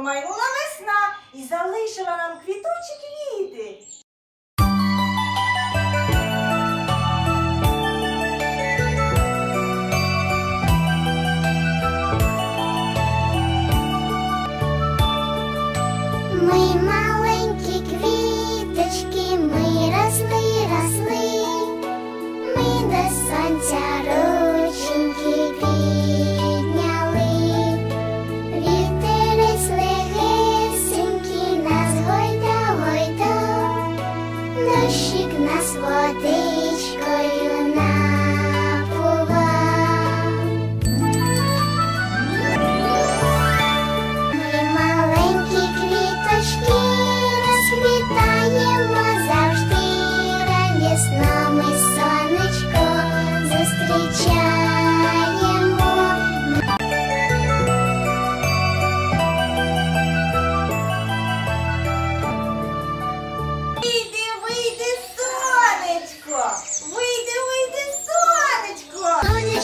промайнула весна і залишила нам квітучі квіти.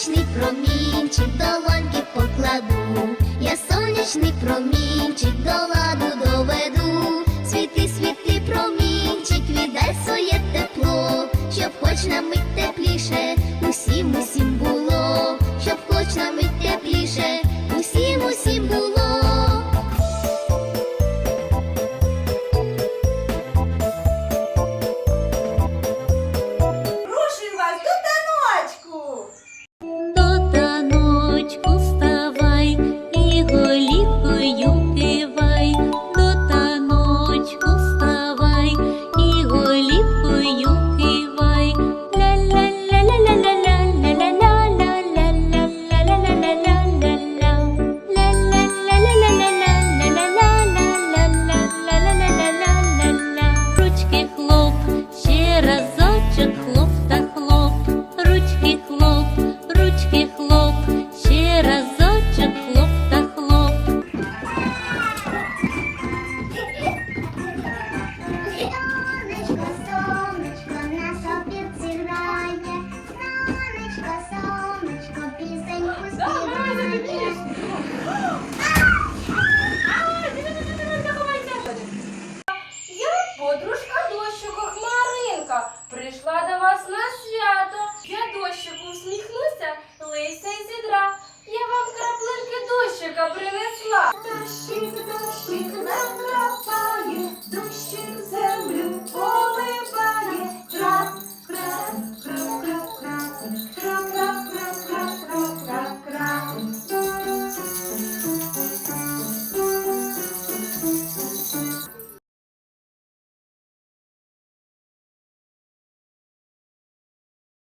Сонячний промінчик до ланки покладу. Я сонячний промінчик до ладу доведу. Світи, світи, промінчик, віддай своє тепло, щоб хоч на мить тебе